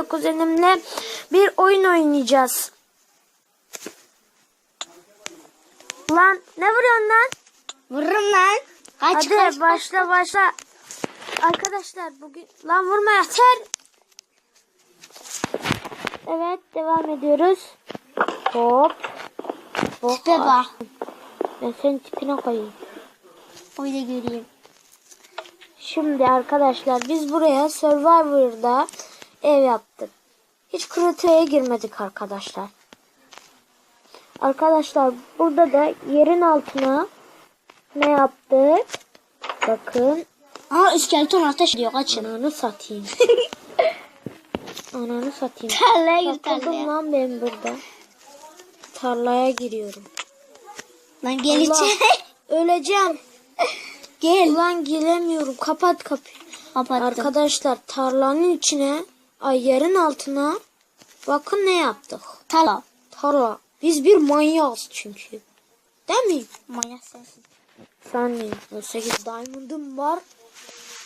sizlerle kuzenimle bir oyun oynayacağız. Lan ne vuruyorsun lan? Vururum lan. Kaç Hadi kaç başla başla. Arkadaşlar bugün lan vurma yeter. Evet devam ediyoruz. Hop. Hop. Tipe bak. Ben senin tipine koyayım. Öyle göreyim. Şimdi arkadaşlar biz buraya Survivor'da ev yaptık. Hiç kritiğe girmedik arkadaşlar. Arkadaşlar burada da yerin altına ne yaptık? Bakın Aa iskeleton ateş ediyor kaçın. ananı satayım. ananı satayım. Tarlaya gir tarlaya. lan ben burada. Tarlaya giriyorum. Lan gel Allah, içeri. Öleceğim. Gel. Ulan giremiyorum. Kapat kapıyı. Kapattım. Arkadaşlar tarlanın içine ay yerin altına bakın ne yaptık. Tala. Tarla. Biz bir manyağız çünkü. Değil mi? Manyak sensin. Sanmıyorum. 18 diamond'ım var.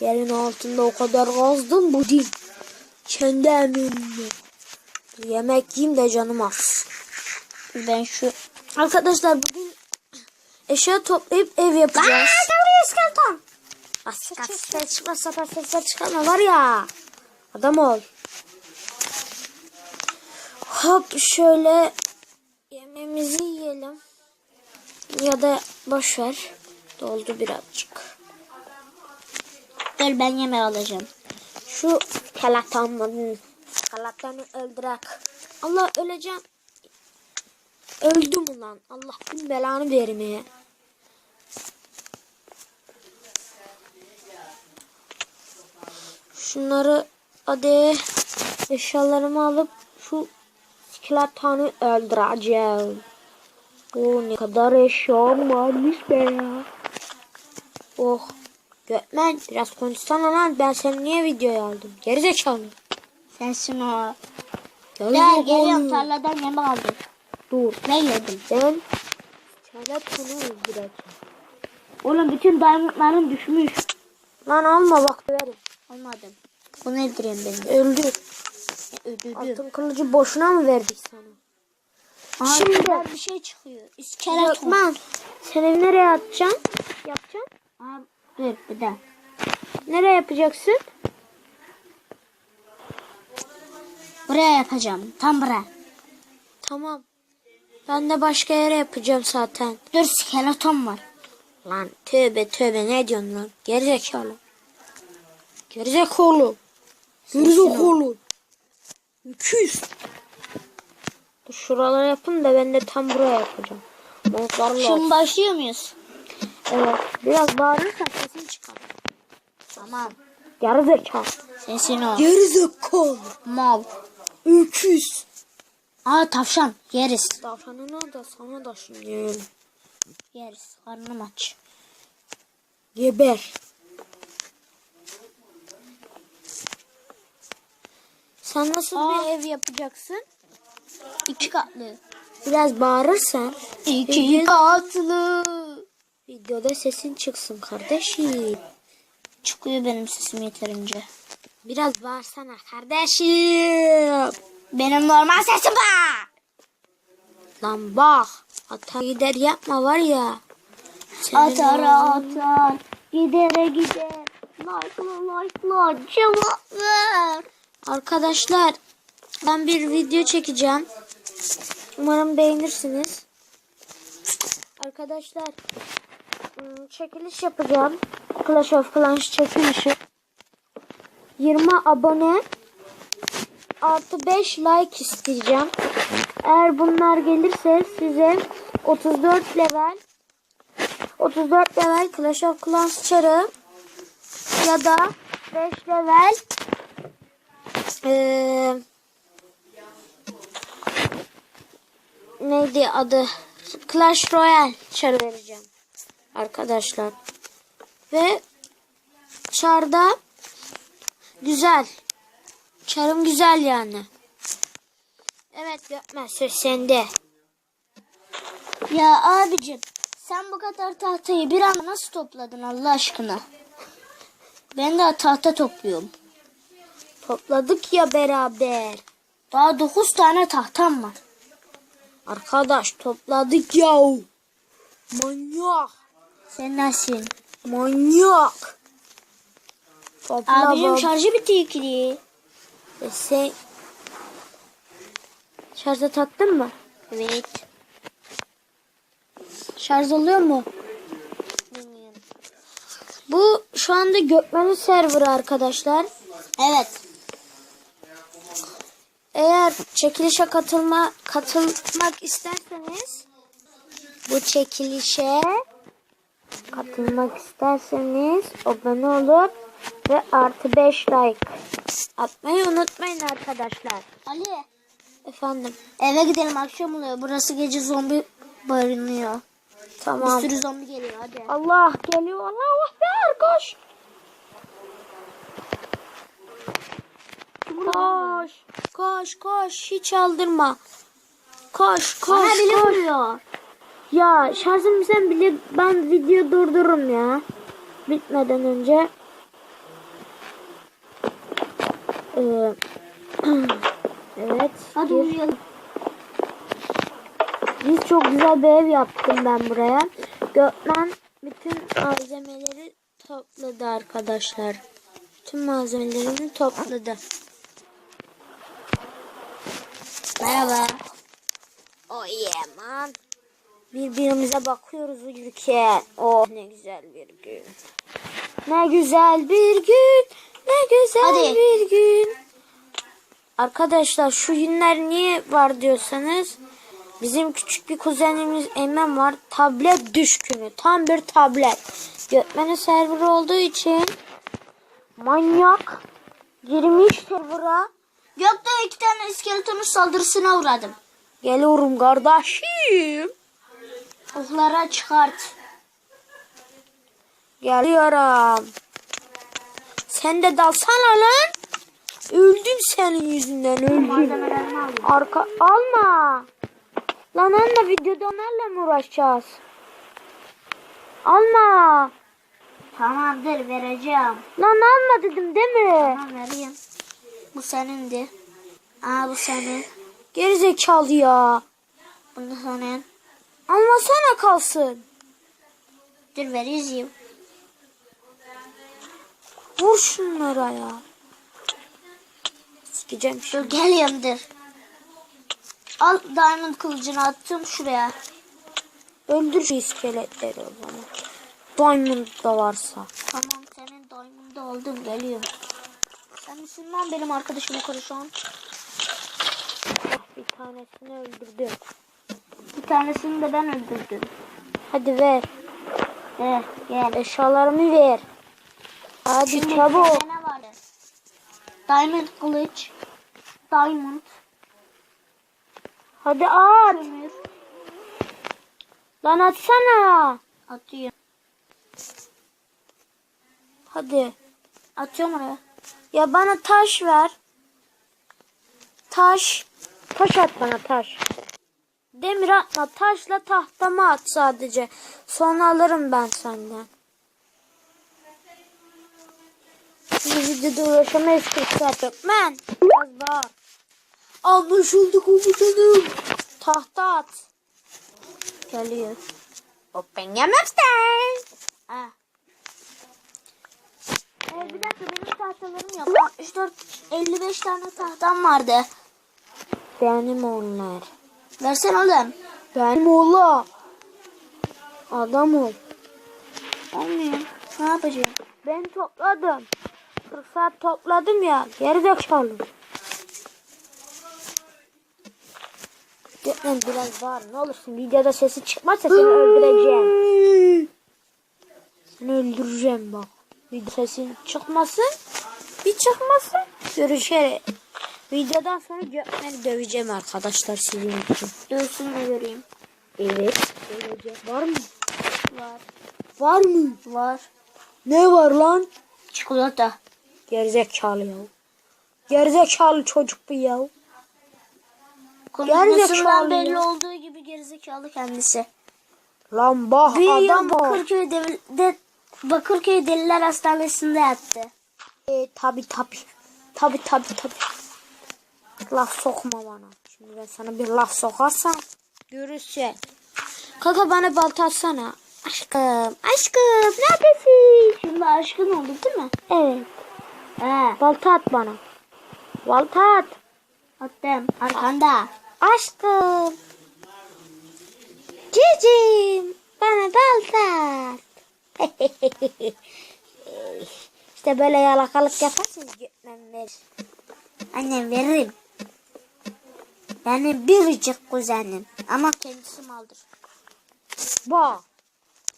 Yerin altında o kadar kazdım bu değil. Kendi emeğimle. Yemek yiyeyim de canım aç. Ben şu. Arkadaşlar bugün eşya toplayıp ev yapacağız. Aa iskeleton. Bas, saçma saçma sapan sesler çıkarma var ya. Adam ol. Hop şöyle yemeğimizi yiyelim. Ya da boş ver. Doldu birazcık. Dur ben yemeği alacağım. Şu kelatanın kelatanı öldürek. Allah öleceğim. Öldüm ulan. Allah bin belanı vermeye. Şunları hadi eşyalarımı alıp şu skeletanı öldüreceğim. O ne kadar eşyam varmış be ya. Oh. Gökmen biraz konuşsana lan. Ben seni niye videoya aldım? Gerizekalı. Sensin o. Gel Ya geliyorum tarladan yemek aldım. Dur. Ne yedim? Ben skeletonu öldüreceğim. Oğlum bütün diamondlarım düşmüş. Lan alma bak verim. Almadım. Bunu öldüreyim benim. Öldü. Öldürdüm. Altın kılıcı boşuna mı verdik sana? Aa, Şimdi- bir şey çıkıyor. İskeleton. Gökmen sen evi nereye atacaksın? Yapacaksın? Aa, dur bir daha. Nereye yapacaksın? Buraya yapacağım. Tam buraya. Tamam. Ben de başka yere yapacağım zaten. Dur skeleton var. Lan tövbe tövbe ne diyorsun lan? Gerizekalı. Gerizekalı. Gerizekalı. Öküz. Dur şuraları yapın da ben de tam buraya yapacağım. Montlarla. Şimdi başlıyor muyuz? Evet. Biraz bağırırsan sesin çıkar. Tamam. Gerizekalı. Sensin o. Gerizekalı. Mal. Öküz. Aa tavşan. Yeriz. Tavşanına da sana da şimdi yiyelim. Yeriz. Karnım aç. Geber. Sen nasıl Aa. bir ev yapacaksın? İki katlı. Biraz bağırırsan İki katlı. videoda sesin çıksın kardeşim. Çıkıyor benim sesim yeterince. Biraz bağırsana kardeşim. Benim normal sesim var. Lan bak. Hata gider yapma var ya. Senin Atar ağzın- atar. Gidere gider. Like'la like'la cevap ver. Arkadaşlar ben bir video çekeceğim. Umarım beğenirsiniz. Arkadaşlar ım, çekiliş yapacağım. Clash of Clans çekilişi. 20 abone artı 5 like isteyeceğim. Eğer bunlar gelirse size 34 level 34 level Clash of Clans çarı ya da 5 level ee, neydi adı? Clash Royale çarı vereceğim. Arkadaşlar. Ve çarda güzel. Çarım güzel yani. Evet Gökmen söz sende. Ya abicim sen bu kadar tahtayı bir anda nasıl topladın Allah aşkına? Ben de tahta topluyorum. Topladık ya beraber. Daha 9 tane tahtam var. Arkadaş topladık ya. Manyak. Sen nasılsın? Manyak. Topla Abicim şarjı bitti ikili. E sen şarja taktın mı? Evet. Şarj oluyor mu? Bu şu anda Gökmen'in serverı arkadaşlar. Evet. Eğer çekilişe katılma katılmak isterseniz bu çekilişe katılmak isterseniz abone olup ve artı 5 like atmayı unutmayın arkadaşlar. Ali Efendim eve gidelim akşam oluyor. Burası gece zombi barınıyor. tamam. Bir sürü zombi geliyor hadi. Allah geliyor. Allah ekber koş. Koş. Koş koş hiç aldırma. Koş koş Bana bile koş. vuruyor. Ya şarjım sen bile ben video durdururum ya. Bitmeden önce. Ee, evet. Hadi gir. uyuyalım. Biz çok güzel bir ev yaptım ben buraya. Gökmen bütün malzemeleri topladı arkadaşlar. Bütün malzemelerini topladı. Merhaba. Oh yeah man. Birbirimize bakıyoruz uyurken. Oh ne güzel bir gün. Ne güzel bir gün. Ne güzel Hadi. bir gün. Arkadaşlar şu günler niye var diyorsanız bizim küçük bir kuzenimiz Emem var. Tablet düşkünü. Tam bir tablet. Gökmen'in server olduğu için manyak girmiş server'a. Gökte iki tane iskeletonun saldırısına uğradım. Geliyorum kardeşim. Oklara çıkart. Geliyorum. Sen de dalsana lan. Öldüm senin yüzünden öldüm. Arka alma. Lan anne videoda onlarla mı uğraşacağız? Alma. Tamamdır vereceğim. Lan alma dedim değil mi? Tamam vereyim. Bu senindi. Aa bu senin. Gerizekalı ya. Bu da senin. Almasana kalsın. Dur vereyim. Vur şunlara ya. Sikeceğim Dur şimdi. dur. Al diamond kılıcını attım şuraya. Öldür şu iskeletleri o zaman. Diamond da varsa. Tamam senin diamond'da oldum geliyorum. Sen lan benim arkadaşımı konuşan? Ah, bir tanesini öldürdüm. Bir tanesini de ben öldürdüm. Hadi ver. De gel. Eşyalarımı ver. Hadi Şimdi çabuk. ne vardı? Diamond kılıç. Diamond. Hadi at. Kömür. Lan atsana. Atıyorum. Hadi. Atıyorum oraya. Ya bana taş ver. Taş. Taş at bana taş. Demir atma. Taşla tahtamı at sadece. Sonra alırım ben senden. Şimdi videoda uğraşamayız 40 saat yok. Ben. Biraz bağır. Anlaşıldı komutanım. Tahta at. Geliyor. Open your mouth. Ha. Ee, bir dakika benim tahtalarım yok. 64 55 tane tahtam vardı. Benim onlar. Versene oğlum. Benim oğlum. Adam ol. Olmuyor. Ne yapacağım? Ben topladım. 40 saat topladım ya. Geri zekalı. Gökmen biraz bağır. Ne olursun videoda sesi çıkmazsa seni öldüreceğim. Seni öldüreceğim bak. Video sesin çıkmasın. Bir çıkmasın. Görüşerek. Videodan sonra Gökmen'i döveceğim arkadaşlar sizin için. Dövsün de göreyim. Evet. Döveceğim. Var mı? Var. Var mı? Var. Ne var lan? Çikolata. Gerizekalı ya. Gerizekalı çocuk bu ya. Konuşmasından belli ya. olduğu gibi gerizekalı kendisi. Lan bah Bir yıl adam o. Bakırköy, de, Bakırköy Deliler Hastanesi'nde yattı. E, tabi tabi. tabi tabi tabi. Laf sokma bana. Şimdi ben sana bir laf sokarsam görürsün. Kanka bana balta atsana. Aşkım, aşkım ne yapıyorsun? Şimdi aşkın oldu değil mi? Evet. He. Balta at bana. Balta at. Attım. Arkanda. Aşkım. Cicim. Bana. işte böyle yalakalık gitmem verir. Annem veririm. Benim biricik kuzenim. Ama kendisi maldır. Bak.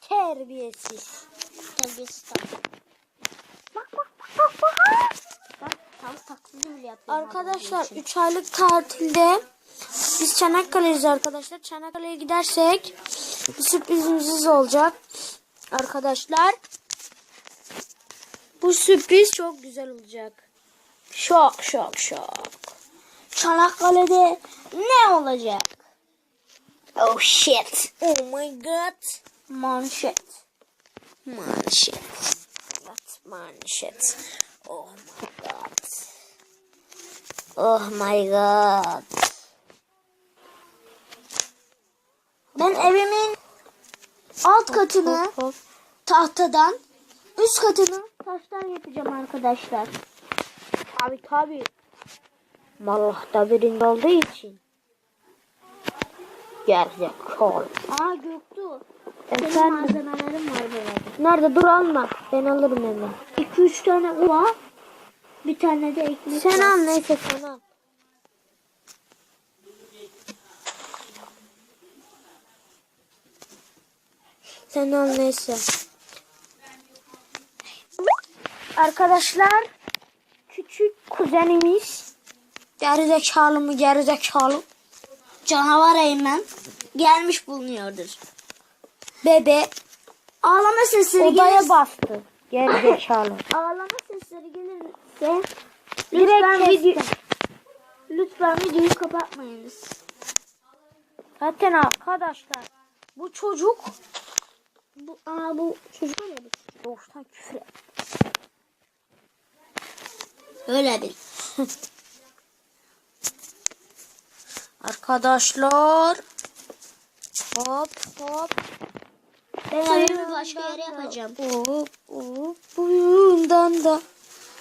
Terbiyesiz. Terbiyesiz tavuk. Bak bak bak bak. bak. Bak tavuk taklidi bile yapıyor. Arkadaşlar 3 aylık tatilde biz Çanakkale'yiz arkadaşlar. Çanakkale'ye gidersek bir sürprizimiz olacak. Arkadaşlar bu sürpriz çok güzel olacak. Şok şok şok. Çanakkale'de ne olacak? Oh shit. Oh my god. Manşet. Manşet. What manşet? Oh my god. Oh my god. Ben evimin alt katını Hop, hop. tahtadan, üst katını taştan yapacağım arkadaşlar. Tabi tabi. Malah'ta birinde olduğu için. Gerizekalı. Aa Göktuğ. Senin Efendim? malzemelerin var böyle. Nerede dur alma. Ben alırım hemen. 2-3 tane uva. Bir tane de ekmek Sen al neyse sen al. Sen al neyse. Arkadaşlar küçük kuzenimiz gerizekalı mı gerizekalı Canavar Eymen gelmiş bulunuyordur. bebe Ağlama sesleri odaya gelirse, bastı. Gerizekalı. ağlama sesleri gelirse lütfen video lütfen videoyu kapatmayınız. Zaten arkadaşlar bu çocuk Bu aa bu çocuk ya bu. doğuştan küfür. Öyle bil. Arkadaşlar. Hop hop. Ben evimi başka yere yapacağım. Hop hop. Bundan da.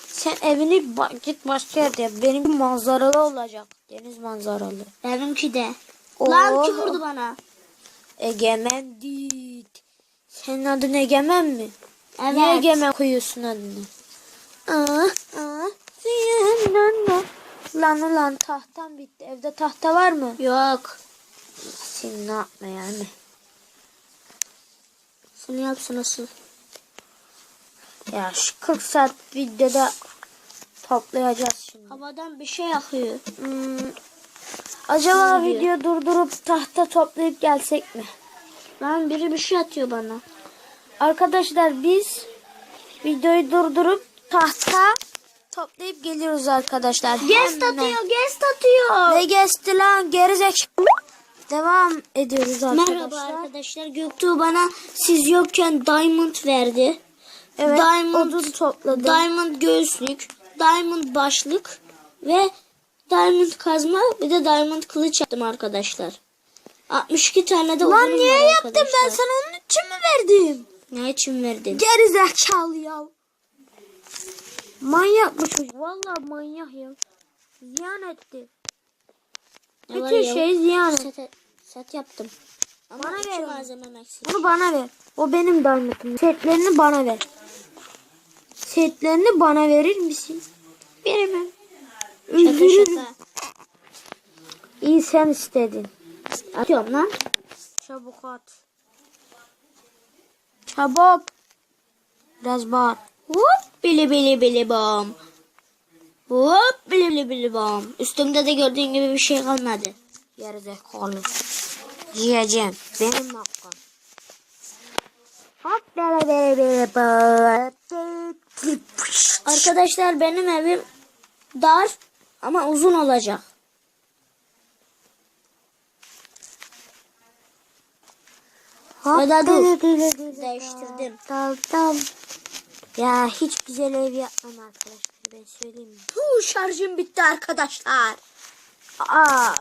Sen evini ba- git başka yerde yap. Benim manzaralı olacak. Deniz manzaralı. Benimki de. Lan kim vurdu bana? Egemen değil. Senin adın Egemen mi? Evet. Niye Egemen koyuyorsun adını? Aa, aa. Senden de. Lan ulan tahtam bitti. Evde tahta var mı? Yok. Sen ne yapma yani? Sen yapsın nasıl? Ya şu 40 saat videoda toplayacağız şimdi. Havadan bir şey akıyor. Hmm, acaba video durdurup tahta toplayıp gelsek mi? Lan biri bir şey atıyor bana. Arkadaşlar biz videoyu durdurup tahta toplayıp geliyoruz arkadaşlar. Guest Hemen. atıyor, guest atıyor. Ne geçti lan gerizek. Devam ediyoruz arkadaşlar. Merhaba arkadaşlar. Göktuğ bana siz yokken diamond verdi. Evet Diamond- odun topladım. Diamond göğüslük, diamond başlık ve diamond kazma bir de diamond kılıç yaptım arkadaşlar. 62 tane de Lan niye var yaptın ben sana onun için mi verdim? Ne için verdin? Gerizekalı ya. Manyak bu çocuk. Vallahi manyak ya. Ziyan etti. Ne Bütün şey ziyan etti. Set, yaptım. Ama Bana ver. malzemem eksik. Bunu bana ver. O benim diamond'ım. Setlerini bana ver. Setlerini bana verir misin? Veremem. Üzülürüm. İyi sen istedin. Atıyorum lan. Çabuk at. Çabuk. Biraz bağır. Hop bili bili bili bom. Hop bili bili bili bom. Üstümde de gördüğün gibi bir şey kalmadı. Gerizekalı. Yiyeceğim. Benim hakkım. Hop bere bere bere bere. Arkadaşlar benim evim dar ama uzun olacak. Hop Hadi dur. Değiştirdim. Tamam tamam. Ya hiç güzel ev yapmam arkadaşlar. ben söyleyeyim? Puh, şarjım bitti arkadaşlar. Aa